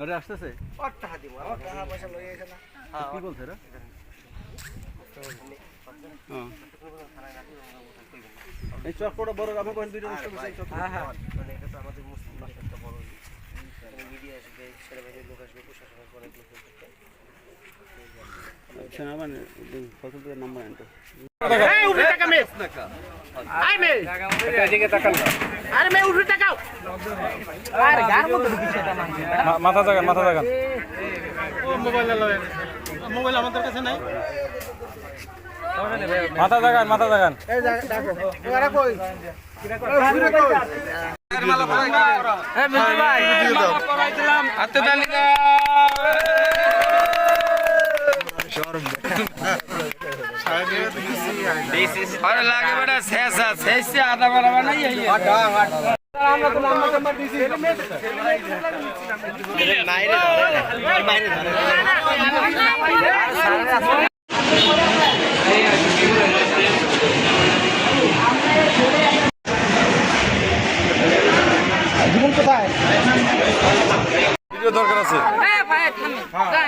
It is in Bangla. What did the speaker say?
লাগে বেটা শেষা শেষে আধা বেলা বানাই এই গাড়ি আসতেছে কি বলছে রে? হ্যাঁ। এই চক্রটা বড় আমি কোন দুইটা নষ্ট করছি এই চক্র মানে এটা তো আমাদের মুসলিম একটা বড় মিডিয়া আসবে সেনাবাহিনীর লোক আসবে প্রশাসনের অনেক লোক। সেনাবাহিনী ফসল নাম্বার আনতো মাথা জাগান মাথা জাগান। মাথা জাগান মাথা জাগান। হাতে তালিকা আরে লাগে বেটা শেষ শেষে আধা বেলা বানাই দরকার আছে। হ্যাঁ ভাই থামে। হ্যাঁ।